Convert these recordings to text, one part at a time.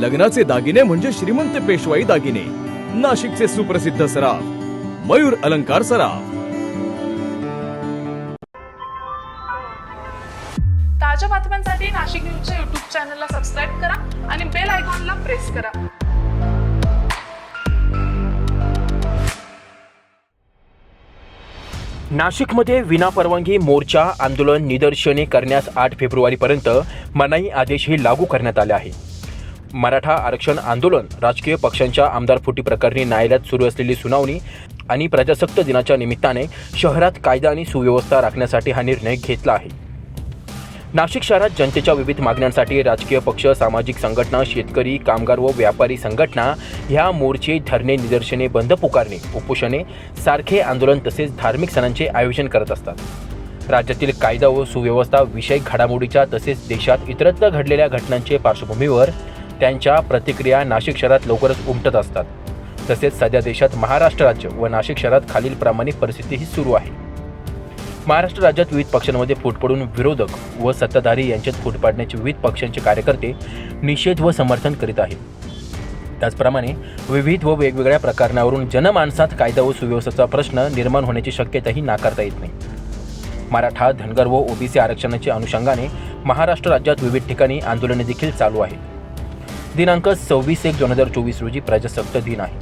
लग्नाचे दागिने म्हणजे श्रीमंत पेशवाई दागिने. नाशिकचे सुप्रसिद्ध सराफ. मयूर अलंकार सराफ. ताज्या बातम्यांसाठी नाशिक न्यूजच्या युट्यूब चॅनलला सबस्क्राईब करा आणि बेल आयकॉनला प्रेस करा. नाशिकमध्ये विनापरवानगी मोर्चा आंदोलन निदर्शने करण्यास आठ फेब्रुवारीपर्यंत मनाई आदेशही लागू करण्यात आले आहे. मराठा आरक्षण आंदोलन राजकीय पक्षांच्या आमदार फुटी प्रकरणी न्यायालयात सुरू असलेली सुनावणी आणि प्रजासत्ताक दिनाच्या निमित्ताने शहरात कायदा आणि सुव्यवस्था राखण्यासाठी हा निर्णय घेतला आहे. नाशिक शहरात जनतेच्या विविध मागण्यांसाठी राजकीय पक्ष सामाजिक संघटना शेतकरी कामगार व व्यापारी संघटना ह्या मोर्चे धरणे निदर्शने बंद पुकारणे उपोषणे सारखे आंदोलन तसेच धार्मिक सणांचे आयोजन करत असतात. राज्यातील कायदा व सुव्यवस्था विषयक घडामोडीच्या तसेच देशात इतरत्र घडलेल्या घटनांचे पार्श्वभूमीवर त्यांच्या प्रतिक्रिया नाशिक शहरात लवकरच उमटत असतात. तसेच सध्या देशात महाराष्ट्र राज्य व नाशिक शहरात खालीलप्रमाणे परिस्थितीही सुरू आहे. महाराष्ट्र राज्यात विविध पक्षांमध्ये फूट पडून विरोधक व सत्ताधारी यांच्यात फूट पाडण्याचे विविध पक्षांचे कार्यकर्ते निषेध व समर्थन करीत आहेत. त्याचप्रमाणे विविध व वेगवेगळ्या प्रकरणावरून जनमानसात कायदा व सुव्यवस्थेचा प्रश्न निर्माण होण्याची शक्यताही नाकारता येत नाही. मराठा धनगर व ओबीसी आरक्षणाच्या अनुषंगाने महाराष्ट्र राज्यात विविध ठिकाणी आंदोलने देखील चालू आहेत. दिनांक सव्वीस एक दोन हजार चोवीस रोजी प्रजासत्ताक दिन आहे.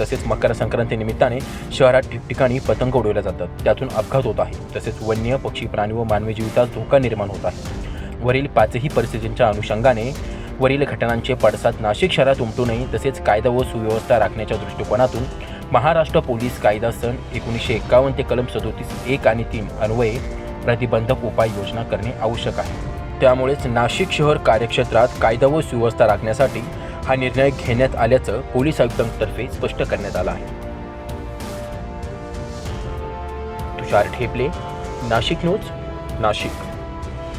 तसेच मकर संक्रांती निमित्ताने शहरात ठिकठिकाणी पतंग उडवल्या जातात. त्यातून अपघात होत आहे. तसेच वन्य पक्षी प्राणी व मानवी जीवितास धोका निर्माण होत आहे. वरील पाचही परिस्थितींच्या अनुषंगाने वरील घटनांचे पडसाद नाशिक शहरात उमटू नये तसेच कायदा व सुव्यवस्था राखण्याच्या दृष्टिकोनातून महाराष्ट्र पोलीस कायदा सन एकोणीसशे एकावन्न ते कलम सदोतीस एक आणि तीन अन्वये प्रतिबंधक उपाययोजना करणे आवश्यक आहे. त्यामुळेच नाशिक शहर कार्यक्षेत्रात कायदा व सुव्यवस्था राखण्यासाठी हा निर्णय घेण्यात आल्याचं पोलीस आयुक्तांतर्फे स्पष्ट करण्यात आलं आहे. तुषार ठेपले नाशिक न्यूज नाशिक.